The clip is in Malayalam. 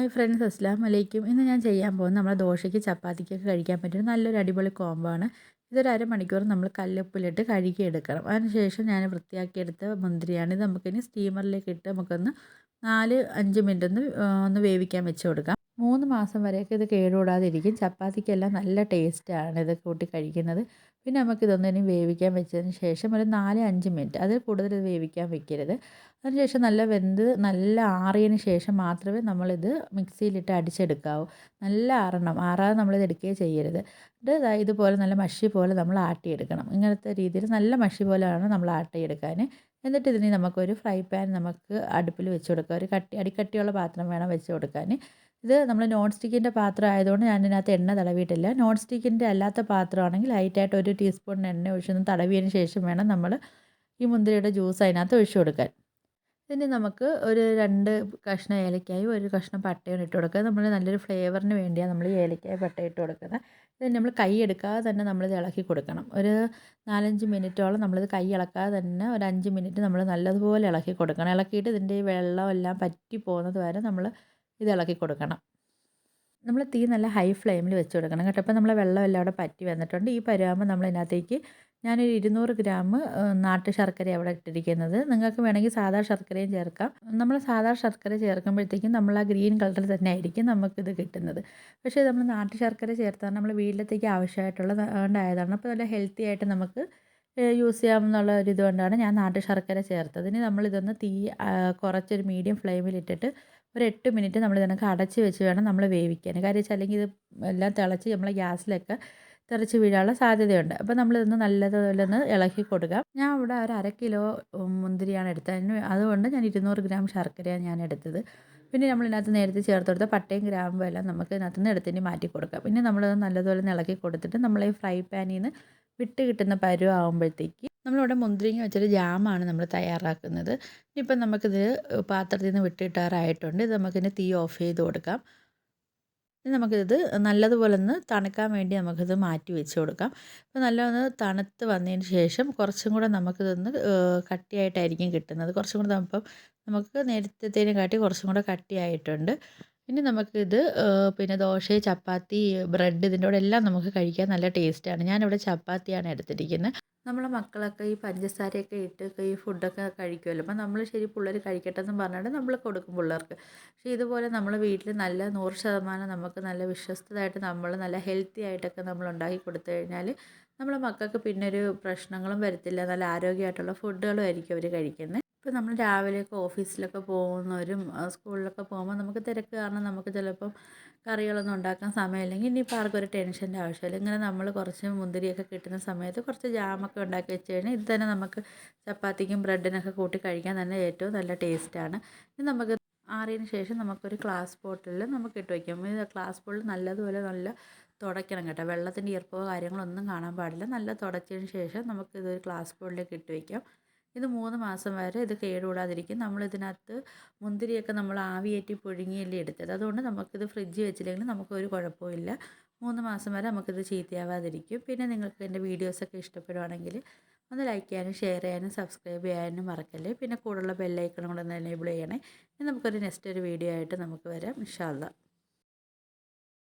ഹായ് ഫ്രണ്ട്സ് അസ്സാം വലൈക്കും ഇന്ന് ഞാൻ ചെയ്യാൻ പോകുന്നത് നമ്മുടെ ദോശയ്ക്ക് ചപ്പാത്തിക്കൊക്കെ കഴിക്കാൻ പറ്റുന്ന നല്ലൊരു അടിപൊളി കോംബോ ആണ്. ഇതൊരു അരമണിക്കൂർ നമ്മൾ കല്ലുപ്പിലിട്ട് കഴുകിയെടുക്കണം. അതിനുശേഷം ഞാൻ വൃത്തിയാക്കിയെടുത്ത മുന്തിരിയാണ് ഇത് നമുക്കിനി സ്റ്റീമറിലേക്ക് ഇട്ട് നമുക്കൊന്ന് നാല് അഞ്ച് മിനിറ്റ് ഒന്ന് ഒന്ന് വേവിക്കാൻ വെച്ച് കൊടുക്കാം. മൂന്ന് മാസം വരെയൊക്കെ ഇത് കേടുകൂടാതിരിക്കും. ചപ്പാത്തിക്കെല്ലാം നല്ല ടേസ്റ്റാണ് ഇത് കൂട്ടി കഴിക്കുന്നത്. പിന്നെ നമുക്കിതൊന്നിനും വേവിക്കാൻ വെച്ചതിന് ശേഷം ഒരു നാല് അഞ്ച് മിനിറ്റ് അതിൽ കൂടുതൽ ഇത് വേവിക്കാൻ വെക്കരുത്. അതിനുശേഷം നല്ല വെന്ത് നല്ല ആറിയതിന് ശേഷം മാത്രമേ നമ്മളിത് മിക്സിയിലിട്ട് അടിച്ചെടുക്കാവൂ. നല്ല ആറണം. ആറാതെ നമ്മളിത് എടുക്കുകയും ചെയ്യരുത്. എന്നിട്ട് ഇതുപോലെ നല്ല മഷി പോലെ നമ്മൾ ആട്ടിയെടുക്കണം. ഇങ്ങനത്തെ രീതിയിൽ നല്ല മഷി പോലെയാണ് നമ്മൾ ആട്ടിയെടുക്കാൻ എന്നിട്ട് ഇതിന് നമുക്കൊരു ഫ്രൈ പാൻ നമുക്ക് അടുപ്പിൽ വെച്ച് കൊടുക്കുക ഒരു കട്ടി അടിക്കട്ടിയുള്ള പാത്രം വേണം വെച്ച് കൊടുക്കാൻ. ഇത് നമ്മൾ നോൺ സ്റ്റിക്കിന്റെ പാത്രം ആയതുകൊണ്ട് ഞാൻ ഇതിനകത്ത് എണ്ണ തടവിയിട്ടില്ല. നോൺ സ്റ്റിക്കിന്റെ അല്ലാത്ത പാത്രമാണെങ്കിൽ ലൈറ്റായിട്ട് ഒരു ടീസ്പൂൺ എണ്ണ ഒഴിച്ചൊന്ന് തടവിയതിന് ശേഷം വേണം നമ്മൾ ഈ മുന്തിരിയുടെ ജ്യൂസ് അതിനകത്ത് ഒഴിച്ചു കൊടുക്കാൻ. ഇനി നമുക്ക് ഒരു രണ്ട് കഷ്ണം ഏലക്കായും ഒരു കഷ്ണം പട്ടയും ഇട്ട് കൊടുക്കുക. നമ്മൾ നല്ലൊരു ഫ്ലേവറിന് വേണ്ടിയാണ് നമ്മൾ ഈ ഏലക്കായ പട്ട ഇട്ട് കൊടുക്കുന്നത്. ഇത് നമ്മൾ കൈ എടുക്കാതെ തന്നെ നമ്മളിത് ഇളക്കി കൊടുക്കണം. ഒരു നാലഞ്ച് മിനിറ്റോളം നമ്മളിത് കൈ ഇളക്കാതെ തന്നെ ഒരു അഞ്ച് മിനിറ്റ് നമ്മൾ നല്ലതുപോലെ ഇളക്കി കൊടുക്കണം. ഇളക്കിയിട്ട് ഇതിന്റെ ഈ വെള്ളം എല്ലാം പറ്റി പോകുന്നത് വരെ നമ്മൾ ഇത് ഇളക്കി കൊടുക്കണം. നമ്മൾ തീ നല്ല ഹൈ ഫ്ലെയിമിൽ വെച്ച് കൊടുക്കണം കേട്ടോ. അപ്പോൾ നമ്മൾ വെള്ളം എല്ലാം അവിടെ പറ്റി വന്നിട്ടുണ്ട്. ഈ പരുവാകുമ്പോൾ നമ്മൾ ഇതിനകത്തേക്ക് ഞാനൊരു ഇരുന്നൂറ് ഗ്രാം നാട്ടു ശർക്കര അവിടെ ഇട്ടിരിക്കുന്നത്. നിങ്ങൾക്ക് വേണമെങ്കിൽ സാധാ ശർക്കരയും ചേർക്കാം. നമ്മൾ സാധാ ശർക്കര ചേർക്കുമ്പോഴത്തേക്കും നമ്മൾ ആ ഗ്രീൻ കളറിൽ തന്നെ ആയിരിക്കും നമുക്കിത് കിട്ടുന്നത്. പക്ഷേ നമ്മൾ നാട്ടു ശർക്കര ചേർത്താൽ നമ്മൾ വീട്ടിലത്തേക്ക് ആവശ്യമായിട്ടുള്ള ഉണ്ടായതാണ് അപ്പോൾ നല്ല ഹെൽത്തി ആയിട്ട് നമുക്ക് യൂസ് ചെയ്യാമെന്നുള്ള ഒരു ഇതുകൊണ്ടാണ് ഞാൻ നാട്ടു ശർക്കര ചേർത്തത്. ഇനി നമ്മളിതൊന്ന് തീ കുറച്ചൊരു മീഡിയം ഫ്ലെയിമിലിട്ടിട്ട് ഒരു എട്ട് മിനിറ്റ് നമ്മൾ ഇതിനൊക്കെ അടച്ച് വെച്ച് വേണം നമ്മൾ വേവിക്കാൻ. കാര്യം വെച്ചാൽ അല്ലെങ്കിൽ ഇത് എല്ലാം തിളച്ച് നമ്മൾ ഗ്യാസിലൊക്കെ തെറിച്ച് വീഴാനുള്ള സാധ്യതയുണ്ട്. അപ്പോൾ നമ്മളിതൊന്ന് നല്ലതുപോലെ ഒന്ന് ഇളക്കി കൊടുക്കാം ഞാൻ ഇവിടെ ഒരു അര കിലോ മുന്തിരിയാണ് എടുത്തത്. അതുകൊണ്ട് ഞാൻ ഇരുന്നൂറ് ഗ്രാം ശർക്കരയാണ് ഞാൻ എടുത്തത്. പിന്നെ നമ്മൾ ഇതിനകത്ത് നേരത്തെ ചേർത്ത് കൊടുത്ത പട്ടയും ഗ്രാമ്പും എല്ലാം നമുക്ക് ഇതിനകത്ത് നിന്ന് എടുത്തിട്ട് മാറ്റി കൊടുക്കാം പിന്നെ നമ്മളത് നല്ലതുപോലെ ഇളക്കി കൊടുത്തിട്ട് നമ്മൾ ഈ ഫ്രൈ പാനിൽ നിന്ന് വിട്ട് കിട്ടുന്ന പരുവാകുമ്പോഴത്തേക്ക് നമ്മളിവിടെ മുന്തിരിങ്ങ വെച്ചൊരു ജാമാണ് നമ്മൾ തയ്യാറാക്കുന്നത്. ഇനിയിപ്പം നമുക്കിത് പാത്രത്തിൽ നിന്ന് വിട്ടിട്ടാറായിട്ടുണ്ട്. ഇത് നമുക്കിന് തീ ഓഫ് ചെയ്ത് കൊടുക്കാം. നമുക്കിത് നല്ലതുപോലെ ഒന്ന് തണുക്കാൻ വേണ്ടി നമുക്കിത് മാറ്റി വെച്ച് കൊടുക്കാം. അപ്പോൾ നല്ലൊന്ന് തണുത്ത് വന്നതിന് ശേഷം കുറച്ചും കൂടെ നമുക്കിതൊന്ന് കട്ടിയായിട്ടായിരിക്കും കിട്ടുന്നത്. കുറച്ചും കൂടെ ഇപ്പം നമുക്ക് നേരത്തേനെ കാട്ടി കുറച്ചും കൂടെ കട്ടിയായിട്ടുണ്ട്. ഇനി നമുക്കിത് പിന്നെ ദോശ ചപ്പാത്തി ബ്രെഡ് ഇതിന്റെ കൂടെ എല്ലാം നമുക്ക് കഴിക്കാൻ നല്ല ടേസ്റ്റാണ്. ഞാനിവിടെ ചപ്പാത്തിയാണ് എടുത്തിരിക്കുന്നത്. നമ്മളെ മക്കളൊക്കെ ഈ പഞ്ചസാരയൊക്കെ ഇട്ട് ഈ ഫുഡൊക്കെ കഴിക്കുമല്ലോ അപ്പം നമ്മൾ ശരി പിള്ളേർ കഴിക്കട്ടെ എന്ന് പറഞ്ഞിട്ട് നമ്മൾ കൊടുക്കും പിള്ളേർക്ക്. പക്ഷേ ഇതുപോലെ നമ്മൾ വീട്ടിൽ നല്ല നൂറ് ശതമാനം നമുക്ക് നല്ല വിശ്വസ്തതായിട്ട് നമ്മൾ നല്ല ഹെൽത്തി ആയിട്ടൊക്കെ നമ്മൾ ഉണ്ടാക്കി കൊടുത്തു കഴിഞ്ഞാൽ നമ്മളെ മക്കൾക്ക് പിന്നെ ഒരു പ്രശ്നങ്ങളും വരത്തില്ല. നല്ല ആരോഗ്യമായിട്ടുള്ള ഫുഡുകളും ആയിരിക്കും അവർ കഴിക്കുന്നത് ഇപ്പോൾ നമ്മൾ രാവിലെയൊക്കെ ഓഫീസിലൊക്കെ പോകുന്നവരും സ്കൂളിലൊക്കെ പോകുമ്പോൾ നമുക്ക് തിരക്ക് കാരണം നമുക്ക് ചിലപ്പം കറികളൊന്നും ഉണ്ടാക്കാൻ സമയമില്ലെങ്കിൽ ഇനിയിപ്പോൾ ആർക്കും ഒരു ടെൻഷന്റെ ആവശ്യമില്ല. ഇങ്ങനെ നമ്മൾ കുറച്ച് മുന്തിരിയൊക്കെ കിട്ടുന്ന സമയത്ത് കുറച്ച് ജാമൊക്കെ ഉണ്ടാക്കി വെച്ച് കഴിഞ്ഞാൽ ഇത് തന്നെ നമുക്ക് ചപ്പാത്തിക്കും ബ്രെഡിനൊക്കെ കൂട്ടി കഴിക്കാൻ തന്നെ ഏറ്റവും നല്ല ടേസ്റ്റാണ്. ഇനി നമുക്ക് ആറിയതിന് ശേഷം നമുക്കൊരു ഗ്ലാസ് ബോട്ടിൽ നമുക്ക് ഇട്ട് വയ്ക്കാം. ഇത് ഗ്ലാസ് ബോട്ടിൽ നല്ലതുപോലെ നല്ല തുടയ്ക്കണം കേട്ടോ. വെള്ളത്തിന്റെ ഈർപ്പോ കാര്യങ്ങളൊന്നും കാണാൻ പാടില്ല. നല്ല തുടച്ചതിന് ശേഷം നമുക്കിതൊരു ഗ്ലാസ് ബോട്ടിലേക്ക് ഇട്ട് വയ്ക്കാം. ഇത് മൂന്ന് മാസം വരെ ഇത് കേടുകൂടാതിരിക്കും. നമ്മളിതിനകത്ത് മുന്തിരിയൊക്കെ നമ്മൾ ആവിയേറ്റി പുഴുങ്ങിയല്ലേ എടുത്തത്. അതുകൊണ്ട് നമുക്കിത് ഫ്രിഡ്ജ് വെച്ചില്ലെങ്കിൽ നമുക്ക് ഒരു കുഴപ്പമില്ല മൂന്ന് മാസം വരെ നമുക്കിത് ചീത്തയാവാതിരിക്കും. പിന്നെ നിങ്ങൾക്ക് എന്റെ വീഡിയോസൊക്കെ ഇഷ്ടപ്പെടുവാണെങ്കിൽ ഒന്ന് ലൈക്ക് ചെയ്യാനും ഷെയർ ചെയ്യാനും സബ്സ്ക്രൈബ് ചെയ്യാനും മറക്കല്ലേ. പിന്നെ കൂടുതലുള്ള ബെല്ലൈക്കണം കൂടെ ഒന്ന് എനേബിൾ ചെയ്യണേ. നമുക്കൊരു നെക്സ്റ്റ് ഒരു വീഡിയോ ആയിട്ട് നമുക്ക് വരാം. ഇൻഷാല്ല